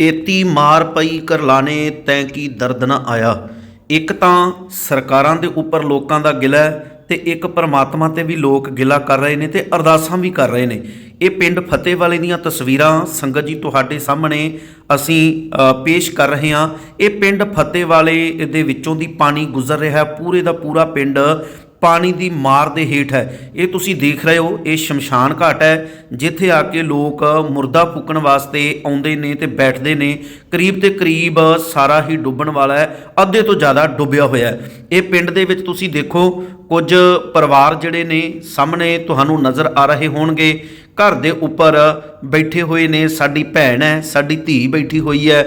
ਏਤੀ ਮਾਰ ਪਈ ਕਰਲਾਣੇ ਤੈਂ ਕੀ ਦਰਦ ਨਾ ਆਇਆ। ਇੱਕ ਤਾਂ ਸਰਕਾਰਾਂ ਦੇ ਉੱਪਰ ਲੋਕਾਂ ਦਾ ਗਿਲਾ ਹੈ ਤੇ ਇੱਕ ਪਰਮਾਤਮਾ ਤੇ ਵੀ ਲੋਕ ਗਿਲਾ ਕਰ ਰਹੇ ਨੇ ਤੇ ਅਰਦਾਸਾਂ ਵੀ ਕਰ ਰਹੇ ਨੇ। ਇਹ ਪਿੰਡ ਫਤਿਹਵਾਲੇ ਦੀਆਂ ਤਸਵੀਰਾਂ ਸੰਗਤ ਜੀ ਤੁਹਾਡੇ ਸਾਹਮਣੇ ਅਸੀਂ ਪੇਸ਼ ਕਰ ਰਹੇ ਹਾਂ। ਇਹ ਪਿੰਡ ਫਤਿਹਵਾਲੇ ਦੇ ਵਿੱਚੋਂ ਦੀ ਪਾਣੀ ਗੁਜ਼ਰ ਰਿਹਾ, ਪੂਰੇ ਦਾ ਪੂਰਾ ਪਿੰਡ ਪਾਣੀ ਦੀ ਮਾਰ ਦੇ ਹੇਠ ਹੈ। ਇਹ ਤੁਸੀਂ ਦੇਖ ਰਹੇ ਹੋ, ਇਹ ਸ਼ਮਸ਼ਾਨ ਘਾਟ ਹੈ, ਜਿੱਥੇ ਆ ਕੇ ਲੋਕ ਮੁਰਦਾ ਫੂਕਣ ਵਾਸਤੇ ਆਉਂਦੇ ਨੇ ਤੇ ਬੈਠਦੇ ਨੇ। ਕਰੀਬ ਤੇ ਕਰੀਬ ਸਾਰਾ ਹੀ ਡੁੱਬਣ ਵਾਲਾ ਹੈ, ਅੱਧੇ ਤੋਂ ਜ਼ਿਆਦਾ ਡੁੱਬਿਆ ਹੋਇਆ ਹੈ। ਇਹ ਪਿੰਡ ਦੇ ਵਿੱਚ ਤੁਸੀਂ ਦੇਖੋ, ਕੁਝ ਪਰਿਵਾਰ ਜਿਹੜੇ ਨੇ ਸਾਹਮਣੇ ਤੁਹਾਨੂੰ ਨਜ਼ਰ ਆ ਰਹੇ ਹੋਣਗੇ। ਘਰ ਦੇ ਉੱਪਰ ਬੈਠੇ ਹੋਏ ਨੇ, ਸਾਡੀ ਭੈਣ ਹੈ, ਸਾਡੀ ਧੀ ਬੈਠੀ ਹੋਈ ਹੈ।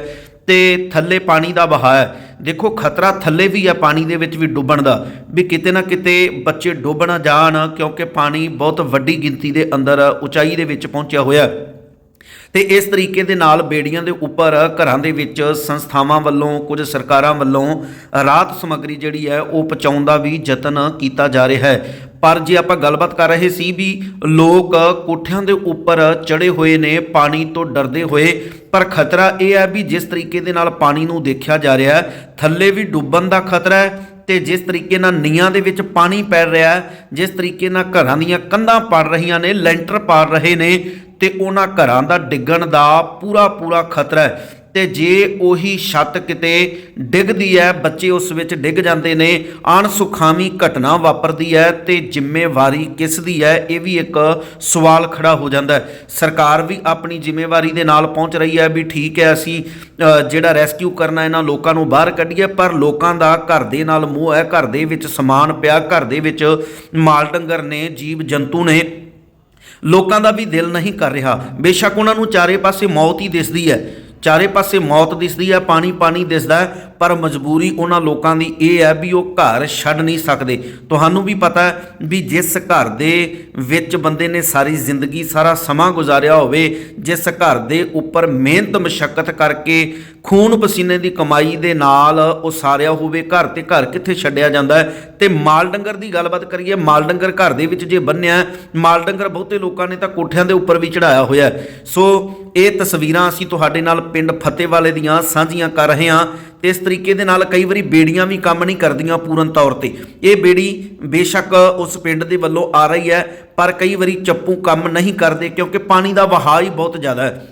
ਤੇ ਥੱਲੇ ਪਾਣੀ ਦਾ ਵਹਾਅ ਹੈ। ਦੇਖੋ, ਖਤਰਾ ਥੱਲੇ ਵੀ ਹੈ, ਪਾਣੀ ਦੇ ਵਿੱਚ ਵੀ ਡੁੱਬਣ ਦਾ। ਵੀ ਕਿਤੇ ਨਾ ਕਿਤੇ ਬੱਚੇ ਡੁੱਬ ਨਾ ਜਾਣ, ਕਿਉਂਕਿ ਪਾਣੀ ਬਹੁਤ ਵੱਡੀ ਗਿਣਤੀ ਦੇ ਅੰਦਰ ਉਚਾਈ ਦੇ ਵਿੱਚ ਪਹੁੰਚਿਆ ਹੋਇਆ ਹੈ। ਤੇ ਇਸ ਤਰੀਕੇ ਦੇ ਨਾਲ ਬੇੜੀਆਂ ਦੇ ਉੱਪਰ ਘਰਾਂ ਦੇ ਵਿੱਚ ਸੰਸਥਾਵਾਂ ਵੱਲੋਂ, ਕੁਝ ਸਰਕਾਰਾਂ ਵੱਲੋਂ ਰਾਹਤ ਸਮੱਗਰੀ ਜਿਹੜੀ ਹੈ, ਉਹ ਪਹੁੰਚਾਉਣ ਦਾ ਵੀ ਯਤਨ ਕੀਤਾ ਜਾ ਰਿਹਾ ਹੈ। ਪਰ ਜੇ ਆਪਾਂ ਗੱਲਬਾਤ ਕਰ ਰਹੇ ਸੀ ਵੀ ਲੋਕ ਕੋਠਿਆਂ ਦੇ ਉੱਪਰ ਚੜੇ ਹੋਏ ਨੇ, ਪਾਣੀ ਤੋਂ ਡਰਦੇ ਹੋਏ, ਪਰ ਖਤਰਾ ਇਹ ਹੈ ਵੀ ਜਿਸ ਤਰੀਕੇ ਦੇ ਨਾਲ ਪਾਣੀ ਨੂੰ ਦੇਖਿਆ ਜਾ ਰਿਹਾ ਹੈ, ਥੱਲੇ ਵੀ ਡੁੱਬਣ ਦਾ ਖਤਰਾ ਹੈ ਤੇ ਜਿਸ ਤਰੀਕੇ ਨਾਲ ਨੀਆਂ ਦੇ ਵਿੱਚ ਪਾਣੀ ਪੈ ਰਿਹਾ ਹੈ, ਜਿਸ ਤਰੀਕੇ ਨਾਲ ਘਰਾਂ ਦੀਆਂ ਕੰਧਾਂ ਪੜ ਰਹੀਆਂ ਨੇ, ਲੈਂਟਰ ਪਾੜ ਰਹੇ ਨੇ ਤੇ ਉਹਨਾਂ ਘਰਾਂ ਦਾ ਡਿੱਗਣ ਦਾ ਪੂਰਾ ਪੂਰਾ ਖਤਰਾ ਹੈ। ਤੇ ਜੇ ਉਹੀ ਛੱਤ ਕਿਤੇ ਡਿੱਗਦੀ ਹੈ, ਬੱਚੇ ਉਸ ਵਿੱਚ ਡਿੱਗ ਜਾਂਦੇ ਨੇ, ਅਣਸੁਖਾਵੀ ਘਟਨਾ ਵਾਪਰਦੀ ਹੈ ਤੇ ਜ਼ਿੰਮੇਵਾਰੀ ਕਿਸ ਦੀ ਹੈ, ਇਹ ਵੀ ਇੱਕ ਸਵਾਲ ਖੜਾ ਹੋ ਜਾਂਦਾ ਹੈ। ਸਰਕਾਰ ਵੀ ਆਪਣੀ ਜ਼ਿੰਮੇਵਾਰੀ ਦੇ ਨਾਲ ਪਹੁੰਚ ਰਹੀ ਹੈ ਵੀ ਠੀਕ ਹੈ, ਅਸੀਂ ਜਿਹੜਾ ਰੈਸਕਿਊ ਕਰਨਾ ਇਹਨਾਂ ਲੋਕਾਂ ਨੂੰ ਬਾਹਰ ਕੱਢੀਏ, ਪਰ ਲੋਕਾਂ ਦਾ ਘਰ ਦੇ ਨਾਲ ਮੋਹ ਹੈ, ਘਰ ਦੇ ਵਿੱਚ ਸਮਾਨ ਪਿਆ, ਘਰ ਦੇ ਵਿੱਚ ਮਾਲ ਡੰਗਰ ਨੇ, ਜੀਵ ਜੰਤੂ ਨੇ, ਲੋਕਾਂ ਦਾ ਵੀ ਦਿਲ ਨਹੀਂ ਕਰ ਰਿਹਾ। ਬੇਸ਼ੱਕ ਉਹਨਾਂ ਨੂੰ ਚਾਰੇ ਪਾਸੇ ਮੌਤ ਹੀ ਦਿਸਦੀ ਹੈ। ਚਾਰੇ ਪਾਸੇ ਮੌਤ ਦਿਸਦੀ ਹੈ ਪਾਣੀ ਪਾਣੀ ਦਿਸਦਾ ਪਰ ਮਜਬੂਰੀ ਉਹਨਾਂ ਲੋਕਾਂ ਦੀ ਇਹ ਹੈ ਵੀ ਉਹ ਘਰ ਛੱਡ ਨਹੀਂ ਸਕਦੇ। ਤੁਹਾਨੂੰ ਵੀ ਪਤਾ ਵੀ ਜਿਸ ਘਰ ਦੇ ਵਿੱਚ ਬੰਦੇ ਨੇ ਸਾਰੀ ਜ਼ਿੰਦਗੀ, ਸਾਰਾ ਸਮਾਂ ਗੁਜ਼ਾਰਿਆ ਹੋਵੇ, ਜਿਸ ਘਰ ਦੇ ਉੱਪਰ ਮਿਹਨਤ, ਮਸ਼ੱਕਤ ਕਰਕੇ ਖੂਨ ਪਸੀਨੇ ਦੀ ਕਮਾਈ ਦੇ ਨਾਲ ਉਹ ਸਾਰਿਆ ਹੋਵੇ, ਘਰ ਤੇ ਘਰ ਕਿੱਥੇ ਛੱਡਿਆ ਜਾਂਦਾ ਹੈ? ਤੇ ਮਾਲ ਡੰਗਰ ਦੀ ਗੱਲਬਾਤ ਕਰੀਏ, ਮਾਲ ਡੰਗਰ ਘਰ ਦੇ ਵਿੱਚ ਜੇ ਬੰਨਿਆ, ਮਾਲ ਡੰਗਰ ਬਹੁਤੇ ਲੋਕਾਂ ਨੇ ਤਾਂ ਕੋਠਿਆਂ ਦੇ ਉੱਪਰ ਵੀ ਚੜਾਇਆ ਹੋਇਆ ਸੋ ਇਹ ਤਸਵੀਰਾਂ ਅਸੀਂ ਤੁਹਾਡੇ ਨਾਲ ਪਿੰਡ ਫਤਿਹਵਾਲੇ ਦੀਆਂ ਸਾਂਝੀਆਂ ਕਰ ਰਹੇ ਹਾਂ। ਤੇ ਇਸ ਤਰੀਕੇ ਦੇ ਨਾਲ ਕਈ ਵਾਰੀ ਬੇੜੀਆਂ ਵੀ ਕੰਮ ਨਹੀਂ ਕਰਦੀਆਂ ਪੂਰਨ ਤੌਰ ਤੇ। ਇਹ ਬੇੜੀ ਬੇਸ਼ੱਕ ਉਸ ਪਿੰਡ ਦੇ ਵੱਲੋਂ ਆ ਰਹੀ ਹੈ, ਪਰ ਕਈ ਵਾਰੀ ਚੱਪੂ ਕੰਮ ਨਹੀਂ ਕਰਦੇ ਕਿਉਂਕਿ ਪਾਣੀ ਦਾ ਵਹਾਅ ਹੀ ਬਹੁਤ ਜ਼ਿਆਦਾ ਹੈ।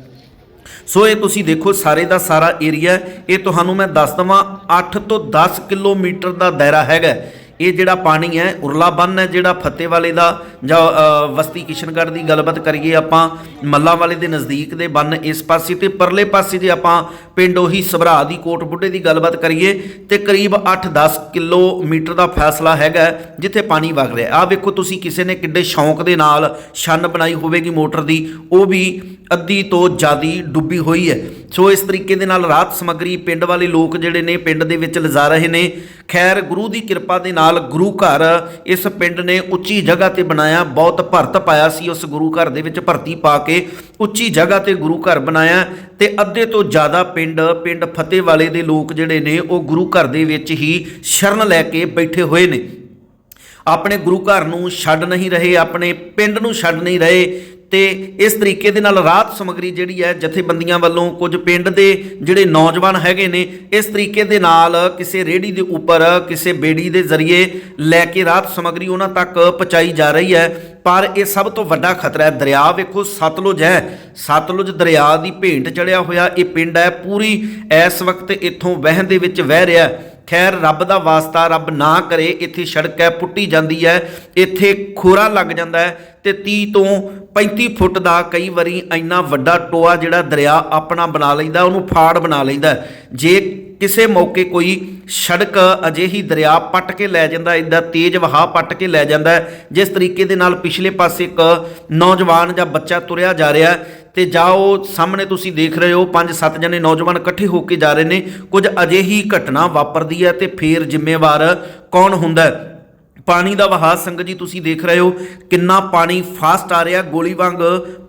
ਸੋ ਇਹ ਤੁਸੀਂ ਦੇਖੋ, ਸਾਰੇ ਦਾ ਸਾਰਾ ਏਰੀਆ ਇਹ ਤੁਹਾਨੂੰ ਮੈਂ ਦੱਸ ਦਵਾਂ 8 ਤੋਂ 10 ਕਿਲੋਮੀਟਰ ਦਾ ਦਾਇਰਾ ਹੈਗਾ ਇਹ ਜਿਹੜਾ ਪਾਣੀ ਹੈ ਉਰਲਾ ਬੰਨ ਹੈ, ਜਿਹੜਾ ਫਤਿਹਵਾਲੇ ਦਾ ਜਾਂ ਵਸਤੀ ਕਿਸ਼ਨਗੜ੍ਹ ਦੀ ਗੱਲਬਾਤ ਕਰੀਏ ਆਪਾਂ, ਮੱਲਾ ਵਾਲੇ ਦੇ ਨਜ਼ਦੀਕ ਦੇ ਬੰਨ ਇਸ ਪਾਸੇ ਤੇ ਪਰਲੇ ਪਾਸੇ ਜੇ ਆਪਾਂ ਪਿੰਡ ਉਹੀ ਸਭਰਾ ਦੀ ਕੋਟ ਬੁੱਢੇ ਦੀ ਗੱਲਬਾਤ ਕਰੀਏ, ਤੇ ਕਰੀਬ 8-10 ਕਿਲੋਮੀਟਰ ਦਾ ਫੈਸਲਾ ਹੈਗਾ, ਜਿੱਥੇ ਪਾਣੀ ਵਗ ਰਿਹਾ। ਆ ਵੇਖੋ ਤੁਸੀਂ ਕਿਸੇ ਨੇ ਕਿੱਡੇ ਸ਼ੌਂਕ ਦੇ ਨਾਲ ਛੰਨ ਬਣਾਈ ਹੋਵੇਗੀ ਮੋਟਰ ਦੀ, ਉਹ ਵੀ ਅੱਧੀ ਤੋਂ ਜ਼ਿਆਦੀ ਡੁੱਬੀ ਹੋਈ ਹੈ। ਸੋ ਇਸ ਤਰੀਕੇ ਦੇ ਨਾਲ ਰਾਹਤ ਸਮੱਗਰੀ ਪਿੰਡ ਵਾਲੇ ਲੋਕ ਜਿਹੜੇ ਨੇ, ਪਿੰਡ ਦੇ ਵਿੱਚ ਲਿਜਾ ਰਹੇ ਨੇ। ਖੈਰ ਗੁਰੂ ਦੀ ਕਿਰਪਾ ਦੇ ਨਾਲ ਗੁਰੂ ਘਰ ਇਸ ਪਿੰਡ ਨੇ ਉੱਚੀ ਜਗ੍ਹਾ ਤੇ ਬਣਾਇਆ ਬਹੁਤ ਭਰਤ ਪਾਇਆ ਸੀ ਉਸ ਗੁਰੂ ਘਰ ਦੇ ਵਿੱਚ, ਭਰਤੀ ਪਾ ਕੇ ਉੱਚੀ ਜਗ੍ਹਾ ਤੇ ਗੁਰੂ ਘਰ ਬਣਾਇਆ ਤੇ ਅੱਧੇ ਤੋਂ ਜ਼ਿਆਦਾ ਪਿੰਡ ਪਿੰਡ ਫਤਿਹਵਾਲੇ ਦੇ ਲੋਕ ਜਿਹੜੇ ਨੇ, ਉਹ ਗੁਰੂ ਘਰ ਦੇ ਵਿੱਚ ਹੀ ਸ਼ਰਨ ਲੈ ਕੇ ਬੈਠੇ ਹੋਏ ਨੇ। ਆਪਣੇ ਗੁਰੂ ਘਰ ਨੂੰ ਛੱਡ ਨਹੀਂ ਰਹੇ, ਆਪਣੇ ਪਿੰਡ ਨੂੰ ਛੱਡ ਨਹੀਂ ਰਹੇ ਤੇ ਇਸ ਤਰੀਕੇ ਦੇ ਨਾਲ ਰਾਹਤ ਸਮਗਰੀ ਜਿਹੜੀ ਹੈ ਜਥੇਬੰਦੀਆਂ ਵੱਲੋਂ ਕੁਝ ਪਿੰਡ ਦੇ ਜਿਹੜੇ ਨੌਜਵਾਨ ਹੈਗੇ ਨੇ, ਇਸ ਤਰੀਕੇ ਦੇ ਨਾਲ ਕਿਸੇ ਰੇੜੀ ਦੇ ਉੱਪਰ, ਕਿਸੇ ਬੇੜੀ ਦੇ ਜ਼ਰੀਏ ਲੈ ਕੇ ਰਾਹਤ ਸਮਗਰੀ ਉਹਨਾਂ ਤੱਕ ਪਹੁੰਚਾਈ ਜਾ ਰਹੀ ਹੈ। ਪਰ ਇਹ ਸਭ ਤੋਂ ਵੱਡਾ ਖਤਰਾ ਹੈ। ਦਰਿਆ ਵੇਖੋ, ਸਤਲੁਜ ਹੈ। ਸਤਲੁਜ ਦਰਿਆ ਦੀ ਭੇਂਟ ਚੜਿਆ ਹੋਇਆ, ਇਹ ਪਿੰਡ ਹੈ। ਪੂਰੀ ਇਸ ਵਕਤ ਇੱਥੋਂ ਵਹਿਣ ਦੇ ਵਿੱਚ ਵਹਿ ਰਿਹਾ ਖੈਰ, ਰੱਬ ਦਾ ਵਾਸਤਾ ਰੱਬ ਨਾ ਕਰੇ, ਇੱਥੇ ਸੜਕ ਹੈ, ਪੁੱਟੀ ਜਾਂਦੀ ਹੈ। ਇੱਥੇ ਖੋਰਾ ਲੱਗ ਜਾਂਦਾ ਹੈ ਤੇ 30 ਤੋਂ 35 ਫੁੱਟ ਦਾ ਕਈ ਵਾਰੀ ਇੰਨਾ ਵੱਡਾ ਟੋਆ ਜਿਹੜਾ ਦਰਿਆ ਆਪਣਾ ਬਣਾ ਲੈਂਦਾ, ਉਹਨੂੰ ਫਾੜ ਬਣਾ ਲੈਂਦਾ ਜੇ ਕਿਸੇ ਮੌਕੇ ਕੋਈ ਸੜਕ ਅਜਿਹੀ ਦਰਿਆ ਪੱਟ ਕੇ ਲੈ ਜਾਂਦਾ ਇਦਾਂ ਤੇਜ਼ ਵਹਾਅ ਪੱਟ ਕੇ ਲੈ ਜਾਂਦਾ ਜਿਸ ਤਰੀਕੇ ਦੇ ਨਾਲ ਪਿਛਲੇ ਪਾਸੇ ਇੱਕ ਨੌਜਵਾਨ ਜਾਂ ਬੱਚਾ ਤੁਰਿਆ ਜਾ ਰਿਹਾ ਹੈ। ਤੇ ਜਾਂ ਉਹ ਸਾਹਮਣੇ ਤੁਸੀਂ ਦੇਖ ਰਹੇ ਹੋ, ਪੰਜ ਸੱਤ ਜਣੇ ਨੌਜਵਾਨ ਇਕੱਠੇ ਹੋ ਕੇ ਜਾ ਰਹੇ ਨੇ। ਕੁਝ ਅਜਿਹੀ ਘਟਨਾ ਵਾਪਰਦੀ ਹੈ ਤੇ ਫੇਰ ਜ਼ਿੰਮੇਵਾਰ ਕੌਣ ਹੁੰਦਾ ਹੈ? ਪਾਣੀ ਦਾ ਵਹਾਅ ਸੰਗਤ ਜੀ ਤੁਸੀਂ ਦੇਖ ਰਹੇ ਹੋ, ਕਿੰਨਾ ਪਾਣੀ ਫਾਸਟ ਆ ਰਿਹਾ, ਗੋਲੀ ਵਾਂਗ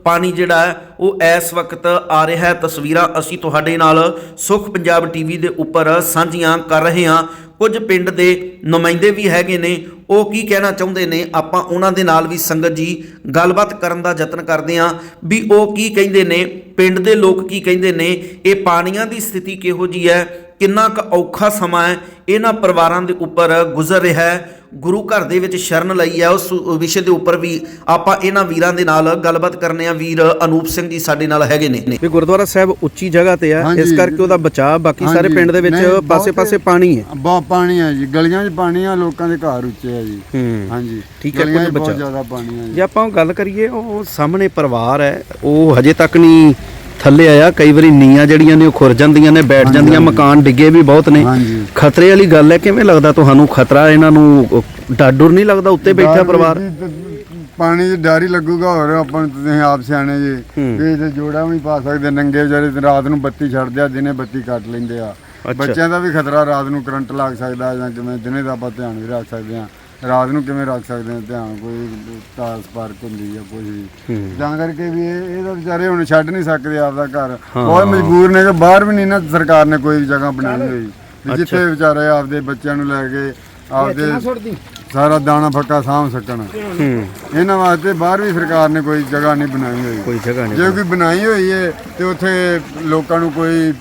ਪਾਣੀ ਜਿਹੜਾ ਹੈ, ਉਹ ਇਸ ਵਕਤ ਆ ਰਿਹਾ ਹੈ। ਤਸਵੀਰਾਂ ਅਸੀਂ ਤੁਹਾਡੇ ਨਾਲ ਸੁਖ ਪੰਜਾਬ ਟੀਵੀ ਦੇ ਉੱਪਰ ਸਾਂਝੀਆਂ ਕਰ ਰਹੇ ਹਾਂ। ਕੁਝ ਪਿੰਡ ਦੇ ਨੁਮਾਇੰਦੇ ਵੀ ਹੈਗੇ ਨੇ, ਉਹ ਕੀ ਕਹਿਣਾ ਚਾਹੁੰਦੇ ਨੇ, ਆਪਾਂ ਉਹਨਾਂ ਦੇ ਨਾਲ ਵੀ ਸੰਗਤ ਜੀ ਗੱਲਬਾਤ ਕਰਨ ਦਾ ਯਤਨ ਕਰਦੇ ਹਾਂ। ਵੀ ਉਹ ਕੀ ਕਹਿੰਦੇ ਨੇ, ਪਿੰਡ ਦੇ ਲੋਕ ਕੀ ਕਹਿੰਦੇ ਨੇ, ਇਹ ਪਾਣੀਆਂ ਦੀ ਸਥਿਤੀ ਕਿਹੋ ਜੀ ਹੈ ਕਿੰਨਾ ਕੁ ਔਖਾ ਸਮਾਂ ਹੈ ਇਹਨਾਂ ਪਰਿਵਾਰਾਂ ਦੇ ਉੱਪਰ ਗੁਜ਼ਰ ਰਿਹਾ ਹੈ। ਗੁਰੂ ਘਰ ਦੇ ਵਿੱਚ ਸ਼ਰਨ ਲਈ ਹੈ। ਉਸ ਵਿਸ਼ੇ ਦੇ ਉੱਪਰ ਵੀ ਆਪਾਂ ਇਹਨਾਂ ਵੀਰਾਂ ਦੇ ਨਾਲ ਗੱਲਬਾਤ ਕਰਨੇ ਆ ਵੀਰ ਅਨੂਪ ਸਿੰਘ ਜੀ ਸਾਡੇ ਨਾਲ ਹੈਗੇ ਨੇ। ਵੀ ਗੁਰਦੁਆਰਾ ਸਾਹਿਬ ਉੱਚੀ ਜਗ੍ਹਾ ਤੇ ਹਾਂਜੀ। ਇਸ ਕਰਕੇ ਉਹਦਾ ਬਚਾਅ ਬਾਕੀ ਸਾਰੇ। ਪਿੰਡ ਦੇ ਵਿੱਚ ਬਹੁਤ- ਪਾਸੇ-ਪਾਸੇ ਪਾਣੀ ਹੈ। ਬਹੁਤ ਪਾਣੀ ਹੈ ਜੀ। ਗਲੀਆਂ 'ਚ ਪਾਣੀ ਆ ਲੋਕਾਂ ਦੇ ਘਰ ਉੱਚੇ ਆ ਜੀ। ਹਾਂਜੀ। ਠੀਕ ਹੈ, ਕੁਝ ਬਹੁਤ ਬਚਾਅ। ਜ਼ਿਆਦਾ ਪਾਣੀ ਹੈ ਜੇ। ਜੀ ਆਪਾਂ ਉਹ ਗੱਲ ਕਰੀਏ ਉਹ ਸਾਹਮਣੇ ਪਰਿਵਾਰ ਹੈ। ਉਹ ਹਜੇ ਤੱਕ ਨਹੀਂ ਥੱਲੇ ਆਇਆ ਕਈ ਵਾਰੀ ਨੀਆਂ ਜਿਹੜੀਆਂ ਨੇ ਉਹ ਖੁਰ ਜਾਂਦੀਆਂ ਨੇ ਬੈਠ ਜਾਂਦੀਆਂ। ਮਕਾਨ ਡਿੱਗੇ ਵੀ ਬਹੁਤ ਨੇ। ਹਾਂਜੀ। ਖਤਰੇ ਵਾਲੀ ਗੱਲ ਹੈ ਕਿਵੇਂ ਲੱਗਦਾ ਤੁਹਾਨੂੰ ਖਤਰਾ? ਇਹਨਾਂ ਨੂੰ ਡਰ ਡਰ ਨਹੀਂ ਲੱਗਦਾ ਉੱਤੇ ਬੈਠਾ ਪਰਿਵਾਰ? ਪਾਣੀ 'ਚ ਡਰ ਹੀ ਲੱਗੂਗਾ ਹੋਰ ਆਪਾਂ ਨੂੰ ਤੁਸੀਂ ਆਪ ਸਿਆਣੇ ਜੀ। ਹੂੰ। ਵੀ ਤੇ ਜੋੜਾ ਵੀ ਪਾ ਸਕਦੇ ਨੰਗੇ ਵਿਚਾਰੇ ਰਾਤ ਨੂੰ ਬੱਤੀ ਛੱਡਦੇ ਆ ਦਿਨੇ ਬੱਤੀ ਕੱਟ ਲੈਂਦੇ ਆ। ਬੱਚਿਆਂ ਦਾ ਵੀ ਖਤਰਾ ਰਾਤ ਨੂੰ ਕਰੰਟ ਲੱਗ ਸਕਦਾ ਜਾਂ ਕਿਵੇਂ ਦਿਨੇ ਦਾ ਆਪਾਂ ਧਿਆਨ ਵੀ ਰੱਖ ਸਕਦੇ ਆ ਰਾਤ ਨੂੰ ਕਿਵੇਂ ਰੱਖ ਸਕਦੇ ਆ ਧਿਆਨ ਕੋਈ ਤਾਰ ਸਪਾਰਕ ਹੁੰਦੀ ਜਾਂ ਕੁਝ ਵੀ। ਤਾਂ ਕਰਕੇ ਵੀ ਇਹ ਇਹ ਤਾਂ ਵਿਚਾਰੇ ਹੁਣ ਛੱਡ ਨਹੀਂ ਸਕਦੇ ਆਪਦਾ ਘਰ। ਬਹੁਤ ਮਜਬੂਰ ਨੇ ਕਿ ਬਾਹਰ ਵੀ ਨਹੀਂ ਨਾ ਸਰਕਾਰ ਨੇ ਕੋਈ ਵੀ ਜਗ੍ਹਾ ਬਣਾਈ ਹੋਈ। ਜਿੱਥੇ ਵਿਚਾਰੇ ਆਪਦੇ ਬੱਚਿਆਂ ਨੂੰ ਲੈ ਕੇ ਆਪਦੇ ਸਾਰਾ ਦਾਣਾ ਫੱਕਾ ਸਾਂਭ ਸਕਣ। ਇਹਨਾਂ ਵਾਸਤੇ ਬਾਹਰ ਵੀ ਸਰਕਾਰ ਨੇ ਕੋਈ ਜਗ੍ਹਾ ਨਹੀਂ ਬਣਾਈ ਹੋਈ। ਕੋਈ ਜਗ੍ਹਾ ਜੇ ਨਹੀਂ ਕੋਈ ਬਣਾਈ ਹੋਈ ਹੈ ਤੇ ਉੱਥੇ ਲੋਕਾਂ ਨੂੰ ਕੋਈ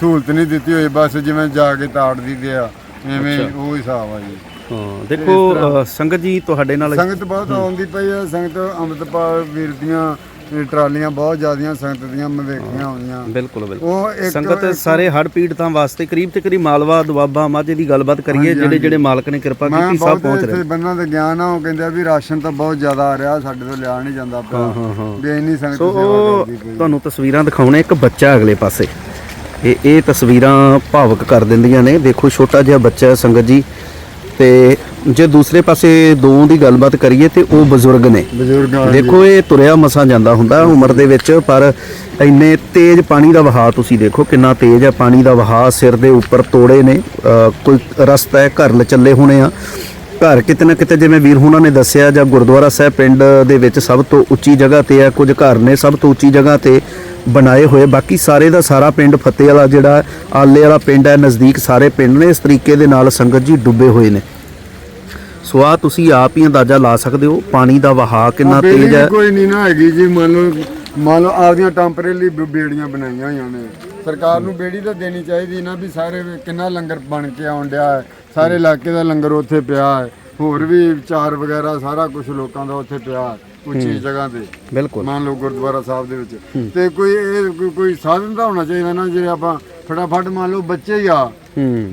ਸਹੂਲਤ ਨਹੀਂ ਦਿੱਤੀ ਹੋਈ। ਬਸ ਜਿਵੇਂ ਜਾ ਕੇ ਤਾੜ ਦਿੰਦੇ ਆ ਐਵੇਂ ਉਹ ਹਿਸਾਬ ਆ ਜੀ। ਹਾਂ ਦੇਖੋ ਅ, ਸੰਗਤ ਜੀ ਤੁਹਾਡੇ ਨਾਲ ਸੰਗਤ ਬਹੁਤ ਆਉਂਦੀ ਪਈ ਹੈ ਸੰਗਤ ਅੰਮ੍ਰਿਤਪਾਲ ਵੀਰ ਦੀਆਂ ਇਹ ਟਰਾਲੀਆਂ ਬਹੁਤ ਜ਼ਿਆਦੀਆਂ ਸੰਗਤ ਦੀਆਂ ਮੈਂ ਵੇਖੀਆਂ ਹੋਈਆਂ ਬਿਲਕੁਲ ਬਿਲਕੁਲ। ਉਹ ਇੱਕ ਸੰਗਤ ਸਾਰੇ ਹੜ ਪੀੜਤਾਂ ਵਾਸਤੇ ਕਰੀਬ ਤੇ ਕਰੀਬ ਮਾਲਵਾ ਦੁਆਬਾ ਮਾਝੇ ਦੀ ਗੱਲਬਾਤ ਕਰੀਏ ਜਿਹੜੇ। ਜਿਹੜੇ ਮਾਲਕ ਨੇ ਕਿਰਪਾ ਮੈਂ ਕੀਤੀ ਸਭ ਬਹੁਤ ਪਹੁੰਚ ਇੱਥੇ ਰਹੇ ਬੰਨਾਂ ਦੇ ਗਿਆਨ ਆ ਉਹ ਕਹਿੰਦੇ ਆ ਵੀ ਰਾਸ਼ਨ ਤਾਂ ਬਹੁਤ ਜ਼ਿਆਦਾ ਆ ਰਿਹਾ ਸਾਡੇ ਤੋਂ ਲਿਆ ਨਹੀਂ ਜਾਂਦਾ ਪਿਆ। ਵੀ ਇੰਨੀ ਸੰਗਤ ਸੋ ਸੇਵਾ ਉਹ ਕਰਦੀ ਪਈ ਤੁਹਾਨੂੰ ਤਸਵੀਰਾਂ ਦਿਖਾਉਣੇ ਇੱਕ ਬੱਚਾ ਅਗਲੇ ਪਾਸੇ। ਇਹ ਇਹ ਤਸਵੀਰਾਂ ਭਾਵਕ ਕਰ ਦਿੰਦੀਆਂ ਨੇ। ਦੇਖੋ ਛੋਟਾ ਜਿਹਾ ਬੱਚਾ ਹੈ ਸੰਗਤ ਜੀ। ਤੇ ਜੇ ਦੂਸਰੇ ਪਾਸੇ ਦੋ ਦੀ ਗੱਲਬਾਤ ਕਰੀਏ ਤੇ ਉਹ ਬਜ਼ੁਰਗ ਨੇ। ਬਜ਼ੁਰਗ ਆ ਦੇਖੋ ਇਹ ਤੁਰਿਆ ਮਸਾਂ ਜਾਂਦਾ ਹੁੰਦਾ ਉਮਰ ਦੇ ਵਿੱਚ ਪਰ ਇੰਨੇ ਤੇਜ਼ ਪਾਣੀ ਦਾ ਵਹਾਅ ਤੁਸੀਂ ਦੇਖੋ ਕਿੰਨਾ ਤੇਜ਼ ਹੈ। ਪਾਣੀ ਦਾ ਵਹਾਅ ਸਿਰ ਦੇ ਉੱਪਰ ਤੋੜੇ ਨੇ ਅ, ਕੋਈ ਰਸਤਾ ਹੈ ਘਰ ਲ ਚੱਲੇ ਹੋਣੇ ਆ। ਘਰ ਕਿਤੇ ਨਾ ਕਿਤੇ ਜਿਵੇਂ ਵੀਰ ਹੁਣਾਂ ਨੇ ਦੱਸਿਆ ਜਾਂ ਗੁਰਦੁਆਰਾ ਸਾਹਿਬ ਪਿੰਡ ਦੇ ਵਿੱਚ ਸਭ ਤੋਂ ਉੱਚੀ ਜਗ੍ਹਾ ਤੇ ਹੈ ਕੁਝ ਘਰ ਨੇ ਸਭ ਤੋਂ ਉੱਚੀ ਜਗ੍ਹਾ ਤੇ। ਬਣਾਏ ਹੋਏ। ਬਾਕੀ ਸਾਰੇ ਦਾ ਸਾਰਾ ਪਿੰਡ ਫਤਿਹ ਵਾਲਾ ਜਿਹੜਾ ਆਲੇ ਵਾਲਾ ਪਿੰਡ ਹੈ ਨਜ਼ਦੀਕ ਸਾਰੇ ਪਿੰਡ ਨੇ। ਇਸ ਤਰੀਕੇ ਦੇ ਨਾਲ ਸੰਗਤ ਜੀ ਡੁੱਬੇ ਹੋਏ ਨੇ। ਸੋ ਆ ਤੁਸੀਂ ਆਪ ਹੀ ਅੰਦਾਜ਼ਾ ਲਾ ਸਕਦੇ ਹੋ ਪਾਣੀ ਦਾ ਵਹਾਅ ਕਿੰਨਾ ਤੇਜ਼ ਹੈ। ਕੋਈ ਨਹੀਂ ਨਾ ਹੈਗੀ ਜੀ ਮੰਨ ਲਓ ਮੰਨ ਲਓ ਆਪਦੀਆਂ ਟੈਂਪਰੇਰੀ ਬੇੜੀਆਂ ਬਣਾਈਆਂ ਹੋਈਆਂ ਨੇ। ਸਰਕਾਰ ਨੂੰ ਬੇੜੀ ਤਾਂ ਦੇਣੀ ਚਾਹੀਦੀ ਨਾ ਵੀ ਸਾਰੇ ਕਿੰਨਾ ਲੰਗਰ ਬਣ ਕੇ ਆਉਣ ਡਿਆ ਹੈ। ਸਾਰੇ ਇਲਾਕੇ ਦਾ ਲੰਗਰ ਉੱਥੇ ਪਿਆ ਹੈ। ਹੋਰ ਵੀ ਚਾਰ ਵਗੈਰਾ ਸਾਰਾ ਕੁਝ ਲੋਕਾਂ ਦਾ ਉੱਥੇ ਪਿਆ ਹੈ। ਉੱਚੀ ਜਗ੍ਹਾ ਤੇ। ਬਿਲਕੁਲ। ਮੰਨ ਲਓ ਗੁਰਦੁਆਰਾ ਸਾਹਿਬ ਦੇ ਵਿੱਚ। ਤੇ ਕੋਈ ਇਹ ਕੋਈ- ਸਾਧਨ ਤਾਂ ਹੋਣਾ ਚਾਹੀਦਾ ਨਾ ਜੇ ਆਪਾਂ ਫਟਾਫਟ ਮੰਨ ਲਓ ਬੱਚੇ ਹੀ ਆ।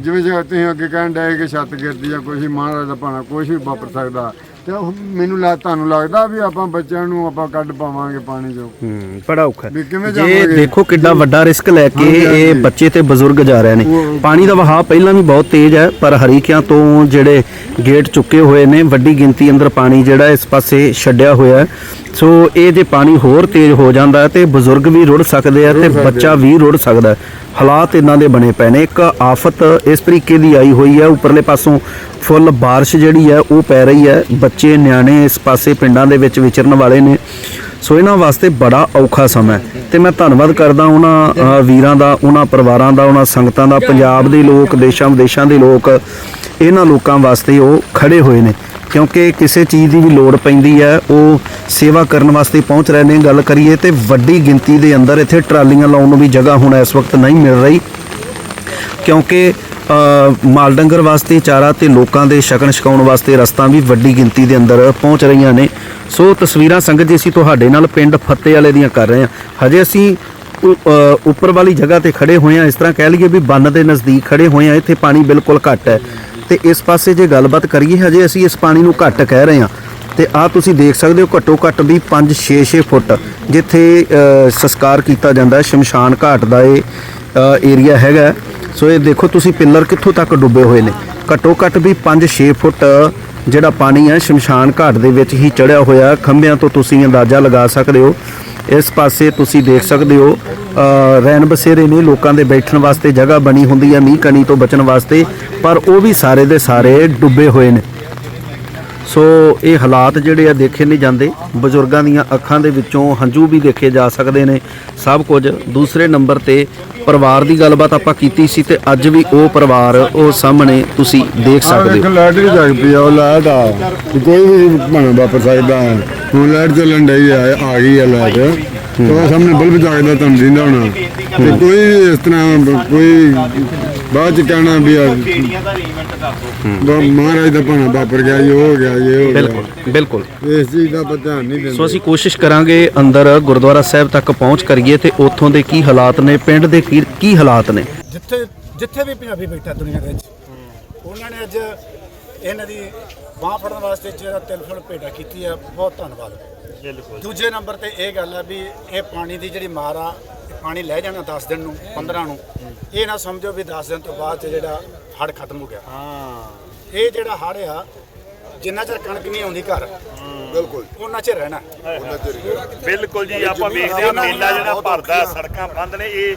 ਜਿਵੇਂ ਜੇ ਤੁਸੀਂ ਅੱਗੇ ਕਹਿਣ ਡਏ ਕਿ ਛੱਤ ਗਿਰਦੀ ਆ ਵੀ ਮਹਾਰਾਜ ਦਾ ਭਾਣਾ ਕੁਛ ਵੀ ਵਾਪਰ ਸਕਦਾ। ਤੇ ਉਹ ਮੈਨੂੰ ਲੱਗ ਤੁਹਾਨੂੰ ਲੱਗਦਾ ਵੀ ਆਪਾਂ ਬੱਚਿਆਂ ਨੂੰ ਆਪਾਂ ਕੱਢ ਪਾਵਾਂਗੇ ਪਾਣੀ ਚੋਂ? ਹੂੰ ਬੜਾ ਔਖਾ ਹੈ। ਵੀ ਕਿਵੇਂ ਜੇ ਜਾਵਾਂਗੇ ਦੇਖੋ ਕਿੱਡਾ ਵੱਡਾ ਰਿਸਕ ਲੈ ਕੇ ਹਾਂਜੀ, ਇਹ। ਬੱਚੇ ਤੇ ਬਜ਼ੁਰਗ ਜਾ ਰਹੇ ਨੇ। ਪਾਣੀ ਦਾ ਵਹਾਅ ਪਹਿਲਾਂ ਵੀ ਬਹੁਤ ਤੇਜ਼ ਹੈ ਪਰ ਹਰੀਕਿਆਂ ਤੋਂ ਜਿਹੜੇ ਗੇਟ ਚੁੱਕੇ ਹੋਏ ਨੇ ਵੱਡੀ ਗਿਣਤੀ ਅੰਦਰ ਪਾਣੀ ਜਿਹੜਾ ਇਸ ਪਾਸੇ ਛੱਡਿਆ ਹੋਇਆ ਹੈ। ਸੋ ਇਹ ਜੇ ਪਾਣੀ ਹੋਰ ਤੇਜ਼ ਹੋ ਜਾਂਦਾ ਹੈ ਤੇ ਬਜ਼ੁਰਗ ਵੀ ਰੁੜ ਸਕਦੇ ਆ ਤੇ ਬੱਚਾ ਵੀ ਰੁੜ ਸਕਦਾ ਹੈ। ਹਾਲਾਤ ਇਹਨਾਂ ਦੇ ਬਣੇ ਪਏ ਨੇ। ਇੱਕ ਆਫਤ ਇਸ ਤਰੀਕੇ ਦੀ ਆਈ ਹੋਈ ਹੈ ਉੱਪਰਲੇ ਪਾਸੋਂ ਫੁੱਲ ਬਾਰਿਸ਼ ਜਿਹੜੀ ਹੈ, ਉਹ ਪੈ ਰਹੀ ਹੈ। ਬੱਚੇ, ਨਿਆਣੇ ਇਸ ਪਾਸੇ ਪਿੰਡਾਂ ਦੇ ਵਿੱਚ ਵਿਚਰਨ ਵਾਲੇ ਨੇ। ਸੋ ਇਹਨਾਂ ਵਾਸਤੇ ਬੜਾ ਔਖਾ ਸਮਾਂ ਹੈ। ਤੇ ਮੈਂ ਧੰਨਵਾਦ ਕਰਦਾ ਉਹਨਾਂ ਵੀਰਾਂ ਦਾ, ਉਹਨਾਂ ਪਰਿਵਾਰਾਂ ਦਾ, ਉਹਨਾਂ ਸੰਗਤਾਂ ਦਾ, ਪੰਜਾਬ ਦੇ ਲੋਕ, ਦੇਸ਼ਾਂ ਵਿਦੇਸ਼ਾਂ ਦੇ ਲੋਕ, ਇਹਨਾਂ ਲੋਕਾਂ ਵਾਸਤੇ ਉਹ ਖੜੇ ਹੋਏ ਨੇ। ਕਿਉਂਕਿ ਕਿਸੇ ਚੀਜ਼ ਦੀ ਵੀ ਲੋੜ ਪੈਂਦੀ ਹੈ, ਉਹ ਸੇਵਾ ਕਰਨ ਵਾਸਤੇ ਪਹੁੰਚ ਰਹੇ ਨੇ। ਗੱਲ ਕਰੀਏ ਤੇ ਵੱਡੀ ਗਿਣਤੀ ਦੇ ਅੰਦਰ ਇੱਥੇ ਟਰਾਲੀਆਂ ਲਾਉਣ ਨੂੰ ਵੀ ਜਗ੍ਹਾ ਹੁਣ ਇਸ ਵਕਤ ਨਹੀਂ ਮਿਲ ਰਹੀ। ਕਿਉਂਕਿ ਮਾਲ ਡੰਗਰ ਵਾਸਤੇ ਚਾਰਾ ਤੇ ਲੋਕਾਂ ਦੇ ਛਕਣ ਛਕਾਉਣ ਵਾਸਤੇ ਰਸਤਾ ਵੀ ਵੱਡੀ ਗਿਣਤੀ ਦੇ ਅੰਦਰ ਪਹੁੰਚ ਰਹੀਆਂ ਨੇ। ਸੋ ਤਸਵੀਰਾਂ ਸੰਗਤ ਜੀ ਅਸੀਂ ਤੁਹਾਡੇ ਨਾਲ ਪਿੰਡ ਫੱਤੇ ਵਾਲੇ ਦੀਆਂ ਕਰ ਰਹੇ ਹਾਂ। ਹਜੇ ਅਸੀਂ ਉ- ਉੱਪਰ ਵਾਲੀ ਜਗ੍ਹਾ ਤੇ ਖੜੇ ਹੋਏ ਹਾਂ। ਇਸ ਤਰ੍ਹਾਂ ਕਹਿ ਲਈਏ ਵੀ ਬੰਨ ਦੇ ਨਜ਼ਦੀਕ ਖੜੇ ਹੋਏ ਹਾਂ। ਇੱਥੇ ਪਾਣੀ ਬਿਲਕੁਲ ਘੱਟ ਹੈ। ਤੇ ਇਸ ਪਾਸੇ ਜੇ ਗੱਲਬਾਤ ਕਰੀਏ ਹਜੇ ਅਸੀਂ ਇਸ ਪਾਣੀ ਨੂੰ ਘੱਟ ਕਹਿ ਰਹੇ ਹਾਂ। ਤੇ ਆ ਤੁਸੀਂ ਦੇਖ ਸਕਦੇ ਹੋ ਘੱਟੋ ਘੱਟ ਵੀ 5 6 6 ਫੁੱਟ ਜਿੱਥੇ ਅ, ਸੰਸਕਾਰ ਕੀਤਾ ਜਾਂਦਾ ਹੈ। ਸ਼ਮਸ਼ਾਨ ਘਾਟ ਦਾ ਇਹ ਏਰੀਆ ਹੈਗਾ ਸੋ ਇਹ ਦੇਖੋ ਤੁਸੀਂ ਪਿੱਲਰ ਕਿੱਥੋਂ ਤੱਕ ਡੁੱਬੇ ਹੋਏ ਨੇ। ਘੱਟੋ ਘੱਟ ਵੀ 5-6 ਫੁੱਟ ਜਿਹੜਾ ਪਾਣੀ ਹੈ ਸ਼ਮਸ਼ਾਨ ਘਾਟ ਦੇ ਵਿੱਚ ਹੀ ਚੜਿਆ ਹੋਇਆ। ਖੰਭਿਆਂ ਤੋਂ ਤੁਸੀਂ ਅੰਦਾਜ਼ਾ ਲਗਾ ਸਕਦੇ ਹੋ। ਇਸ ਪਾਸੇ ਤੁਸੀਂ ਦੇਖ ਸਕਦੇ ਹੋ ਅ, ਰੈਣ ਬਸੇਰੇ ਨੇ ਲੋਕਾਂ ਦੇ ਬੈਠਣ ਵਾਸਤੇ ਜਗ੍ਹਾ ਬਣੀ ਹੁੰਦੀ ਹੈ ਮੀਂਹ ਕਣੀ ਤੋਂ ਬਚਣ ਵਾਸਤੇ ਪਰ ਉਹ ਵੀ ਸਾਰੇ ਦੇ ਸਾਰੇ ਡੁੱਬੇ ਹੋਏ ਨੇ। ਸੋ ਇਹ ਹਾਲਾਤ ਜਿਹੜੇ ਆ ਦੇਖੇ ਨਹੀਂ ਜਾਂਦੇ। ਬਜ਼ੁਰਗਾਂ ਦੀਆਂ ਅੱਖਾਂ ਦੇ ਵਿੱਚੋਂ ਹੰਝੂ ਵੀ ਦੇਖੇ ਜਾ ਸਕਦੇ ਨੇ। ਸਭ ਕੁਝ ਦੂਸਰੇ ਨੰਬਰ ਤੇ ਪਰਿਵਾਰ ਦੀ ਗੱਲਬਾਤ ਆਪਾਂ ਕੀਤੀ ਸੀ ਤੇ ਅੱਜ ਵੀ ਉਹ ਪਰਿਵਾਰ ਉਹ ਸਾਹਮਣੇ ਤੁਸੀਂ ਦੇਖ ਸਕਦੇ ਹੋ। ਲਾਈਟ ਵੀ ਜਗ ਪਈ ਆ ਉਹ ਲਾਈਟ ਆ। ਕੋਈ ਵੀ ਬਣਾ ਵਾਪਰ ਸਕਦਾ ਹੈ ਹੁਣ ਲਾਈਟ ਚੱਲਣ ਡਈ ਆ ਆ ਗਈ ਆ ਲਾਈਟ। ਤੇ ਉਹ ਸਾਹਮਣੇ ਬਲਬ ਜਗਦਾ ਤੁਹਾਨੂੰ ਦਿੰਦਾ ਹੋਣਾ। ਤੇ ਕੋਈ ਇਸ ਤਰ੍ਹਾਂ ਕੋਈ ਬਾਅਦ ਚ ਕਹਿਣਾ ਵੀ ਆ ਬ- ਮਹਾਰਾਜ ਦਾ ਭਾਣਾ ਵਾਪਰ ਗਿਆ ਇਹ ਹੋ ਗਿਆ ਇਹ ਹੋ ਬਿਲਕੁਲ ਗਿਆ। ਬਿਲਕੁਲ ਇਸ ਚੀਜ਼ ਦਾ ਧਿਆਨ ਨਹੀਂ ਦਿੰਦੇ। ਸੋ ਅਸੀਂ ਕੋਸ਼ਿਸ਼ ਕਰਾਂਗੇ ਅੰਦਰ ਗੁਰਦੁਆਰਾ ਸਾਹਿਬ ਤੱਕ ਪਹੁੰਚ ਕਰੀਏ ਤੇ ਉੱਥੋਂ ਦੇ ਕੀ ਹਾਲਾਤ ਨੇ ਪਿੰਡ ਦੇ ਕੀ ਕੀ ਹਾਲਾਤ ਨੇ। ਜਿੱਥੇ ਜਿੱਥੇ ਵੀ ਪੰਜਾਬੀ ਬੈਠਾ ਦੁਨੀਆ ਦੇ ਵਿੱਚ ਉਹਨਾਂ ਨੇ ਅੱਜ ਇਹਨਾਂ ਦੀ ਬਾਹ ਫੜਨ ਵਾਸਤੇ ਜਿਹੜਾ ਟੈਲੀਫੋਨ ਭੇਟਾ ਕੀਤੀ ਹੈ ਬਹੁਤ ਧੰਨਵਾਦ। ਬਿਲਕੁਲ। ਦੂਜੇ ਨੰਬਰ ਤੇ ਇਹ ਗੱਲ ਹੈ ਵੀ ਇਹ ਪਾਣੀ ਦੀ ਜਿਹੜੀ ਮਾਰ ਆ ਪਾਣੀ ਲੈ ਜਾਣਾ 10 ਦਿਨ ਨੂੰ 15 ਨੂੰ ਇਹ ਨਾ ਸਮਝੋ ਵੀ 10 ਦਿਨ ਤੋਂ ਬਾਅਦ 'ਚ ਜਿਹੜਾ ਹੜ ਖਤਮ ਹੋ ਗਿਆ। ਹਾਂ। ਇਹ ਜਿਹੜਾ ਹੜ ਆ ਜਿੰਨਾ ਚਿਰ ਕਣਕ ਨਹੀਂ ਆਉਂਦੀ ਘਰ ਬਿਲਕੁਲ। ਉਹਨਾਂ ਚਿਰ ਰਹਿਣਾ ਬਿਲਕੁਲ ਜੀ ਆਪਾਂ ਵੇਖਦੇ ਹਾਂ ਮੇਲਾ ਜਿਹੜਾ ਭਰਦਾ ਸੜਕਾਂ ਬੰਦ ਨੇ ਇਹ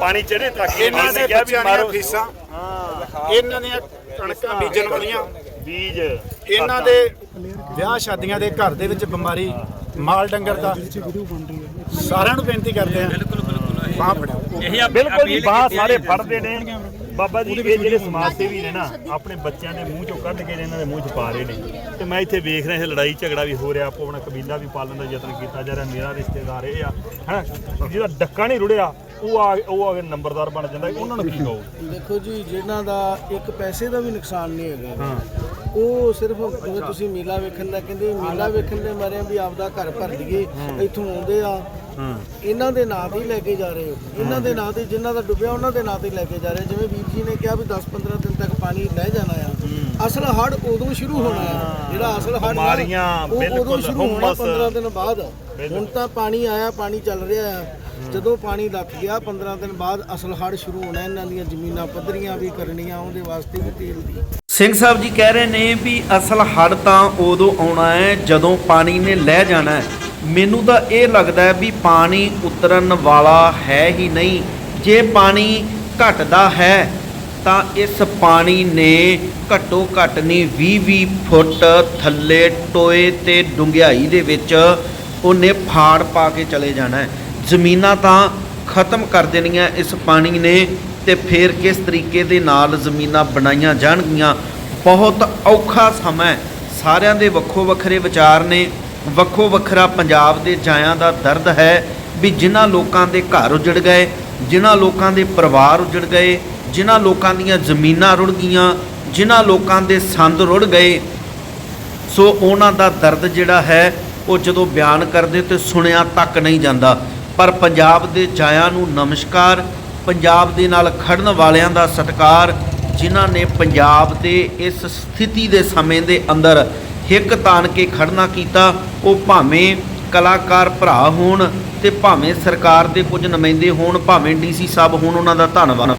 ਪਾਣੀ ਚੜੇ ਤੱਕ ਇਹਨਾਂ ਨੇ ਕਿਹਾ ਵੀ ਮਾਰੋ। ਫੀਸਾਂ ਇਹਨਾਂ ਦੀਆਂ ਕਣਕਾਂ ਬੀਜਣ ਵਾਲੀਆਂ। ਬੀਜ ਇਹਨਾਂ ਦੇ ਵਿਆਹ ਸ਼ਾਦੀਆਂ ਦੇ ਘਰ ਦੇ ਵਿੱਚ ਬਿਮਾਰੀ ਮਾਲ ਡੰਗਰ ਦਾ। ਸਾਰਿਆਂ ਨੂੰ ਬੇਨਤੀ ਕਰਦੇ ਆ ਬਾਹ ਬਿਲਕੁਲ ਜੀ ਬਾਹ ਸਾਰੇ ਫੜਦੇ ਨੇ। ਬਾਬਾ ਜੀ ਇਹ ਜਿਹੜੇ ਸਮਾਜ ਸੇਵੀ ਨੇ ਨਾ ਆਪਣੇ ਬੱਚਿਆਂ ਦੇ ਮੂੰਹ ਚੋਂ ਕੱਢ ਕੇ ਇਹਨਾਂ ਦੇ ਮੂੰਹ 'ਚ ਪਾ ਰਹੇ ਨੇ। ਤੇ ਮੈਂ ਇੱਥੇ ਵੇਖ ਰਿਹਾ ਇਹ ਲੜਾਈ ਝਗੜਾ ਵੀ ਹੋ ਰਿਹਾ ਆਪੋ ਆਪਣਾ ਕਬੀਲਾ ਵੀ ਪਾਲਣ ਦਾ ਯਤਨ ਕੀਤਾ ਜਾ ਰਿਹਾ ਮੇਰਾ ਰਿਸ਼ਤੇਦਾਰ ਇਹ ਆ ਹਨਾ? ਜਿਹਦਾ ਡੱਕਾ ਨਹੀਂ ਰੁੜਿਆ ਉਹ ਆ ਉਹ ਆ ਕੇ ਨੰਬਰਦਾਰ ਬਣ ਜਾਂਦਾ ਉਹਨਾਂ ਨੂੰ ਕੀ ਕਹੋ? ਦੇਖੋ ਜੀ ਜਿਨ੍ਹਾਂ ਦਾ ਇੱਕ ਪੈਸੇ ਦਾ ਵੀ ਨੁਕਸਾਨ ਨਹੀਂ ਹੈਗਾ ਉਹ ਸਿਰਫ ਜਿਵੇਂ ਤੁਸੀਂ ਮੇਲਾ ਵੇਖਣ ਦਾ ਕਹਿੰਦੇ ਮੇਲਾ ਵੇਖਣ ਦੇ ਮਾਰੇ ਵੀ ਆਪਦਾ ਘਰ ਭਰ ਲਈਏ ਇੱਥੋਂ ਆਉਂਦੇ ਆ ਇਹਨਾਂ ਦੇ ਨਾਂ ਤੇ ਹੀ ਲੈ ਕੇ ਜਾ ਰਹੇ ਹੋ। ਇਹਨਾਂ ਦੇ ਨਾਂ ਤੇ ਜਿਨ੍ਹਾਂ ਦਾ ਡੁੱਬਿਆ ਉਹਨਾਂ ਦੇ ਨਾਂ ਤੇ ਲੈ ਕੇ ਜਾ ਰਹੇ ਜਿਵੇਂ ਵੀਰ ਜੀ ਨੇ ਕਿਹਾ ਵੀ 10-15 ਦਿਨ ਤੱਕ ਪਾਣੀ ਲੈ ਜਾਣਾ ਆ। ਅਸਲ ਹੜ ਉਦੋਂ ਸ਼ੁਰੂ ਹੋਣਾ ਆ। ਜਿਹੜਾ ਅਸਲ ਹੜ ਬਿਮਾਰੀਆਂ, ਬਿਲਕੁਲ, ਸ਼ੁਰੂ ਹੋਣਾ ਹੁਮਸ। 15 ਦਿਨ ਬਾਅਦ। ਹੁਣ ਤਾਂ ਪਾਣੀ ਆਇਆ ਪਾਣੀ ਚੱਲ ਰਿਹਾ ਆ। ਜਦੋਂ ਪਾਣੀ ਲੱਥ ਗਿਆ 15 ਦਿਨ ਬਾਅਦ ਅਸਲ ਹੜ ਸ਼ੁਰੂ ਹੋਣਾ। ਇਹਨਾਂ ਦੀਆਂ ਜ਼ਮੀਨਾਂ ਪੱਧਰੀਆਂ ਵੀ ਕਰਨੀਆਂ ਉਹਦੇ ਵਾਸਤੇ ਵੀ ਤੇਲ ਦੀ। ਸਿੰਘ ਸਾਹਿਬ ਜੀ ਕਹਿ ਰਹੇ ਨੇ ਵੀ ਅਸਲ ਹੜ ਤਾਂ ਉਦੋਂ ਆਉਣਾ ਹੈ ਜਦੋਂ ਪਾਣੀ ਨੇ ਲੈ ਜਾਣਾ ਹੈ। ਮੈਨੂੰ ਤਾਂ ਇਹ ਲੱਗਦਾ ਹੈ ਵੀ ਪਾਣੀ ਉਤਰਨ ਵਾਲਾ ਹੈ ਹੀ ਨਹੀਂ। ਜੇ ਪਾਣੀ ਘਟਦਾ ਹੈ, ਤਾਂ ਇਸ ਪਾਣੀ ਨੇ ਘੱਟੋ ਘੱਟ ਨਹੀਂ 20-20 ਫੁੱਟ ਥੱਲੇ ਟੋਏ ਤੇ ਡੁੰਗਿਆਈ ਦੇ ਵਿੱਚ ਉਹਨੇ ਫਾੜ ਪਾ ਕੇ ਚਲੇ ਜਾਣਾ ਹੈ। ਜ਼ਮੀਨਾਂ ਤਾਂ ਖਤਮ ਕਰ ਦੇਣੀਆਂ ਇਸ ਪਾਣੀ ਨੇ ਤੇ ਫਿਰ ਕਿਸ ਤਰੀਕੇ ਦੇ ਨਾਲ ਜ਼ਮੀਨਾਂ ਬਣਾਈਆਂ ਜਾਣਗੀਆਂ? ਬਹੁਤ ਔਖਾ ਸਮਾਂ ਸਾਰਿਆਂ ਦੇ ਵੱਖੋ ਵੱਖਰੇ ਵਿਚਾਰ ਨੇ। ਵੱਖੋ ਵੱਖਰਾ ਪੰਜਾਬ ਦੇ ਜਾਇਆਂ ਦਾ ਦਰਦ ਹੈ ਵੀ ਜਿਨ੍ਹਾਂ ਲੋਕਾਂ ਦੇ ਘਰ ਉਜੜ ਗਏ, ਜਿਨ੍ਹਾਂ ਲੋਕਾਂ ਦੇ ਪਰਿਵਾਰ ਉਜੜ ਗਏ, ਜਿਨ੍ਹਾਂ ਲੋਕਾਂ ਦੀਆਂ ਜ਼ਮੀਨਾਂ ਰੁੜ ਗਈਆਂ, ਜਿਨ੍ਹਾਂ ਲੋਕਾਂ ਦੇ ਸੰਦ ਰੁੜ ਗਏ। ਸੋ ਉਹਨਾਂ ਦਾ ਦਰਦ ਜਿਹੜਾ ਹੈ, ਉਹ ਜਦੋਂ ਬਿਆਨ ਕਰਦੇ ਤੇ ਸੁਣਿਆ ਤੱਕ ਨਹੀਂ ਜਾਂਦਾ। ਪਰ ਪੰਜਾਬ ਦੇ ਜਾਇਆਂ ਨੂੰ ਨਮਸਕਾਰ, ਪੰਜਾਬ ਦੇ ਨਾਲ ਖੜਨ ਵਾਲਿਆਂ ਦਾ ਸਤਿਕਾਰ, ਜਿਨ੍ਹਾਂ ਨੇ ਪੰਜਾਬ ਦੇ ਇਸ ਸਥਿਤੀ ਦੇ ਸਮੇਂ ਦੇ ਅੰਦਰ ਹਿੱਕ ਤਾਨ ਕੇ ਖੜਨਾ ਕੀਤਾ, ਉਹ ਭਾਵੇਂ ਕਲਾਕਾਰ ਭਰਾ ਹੋਣ ਤੇ ਭਾਵੇਂ ਸਰਕਾਰ ਦੇ ਕੁਝ ਨੁਮਾਇੰਦੇ ਹੋਣ, ਭਾਵੇਂ ਡੀਸੀ ਸਾਹਿਬ ਹੋਣ, ਉਹਨਾਂ ਦਾ ਧੰਨਵਾਦ।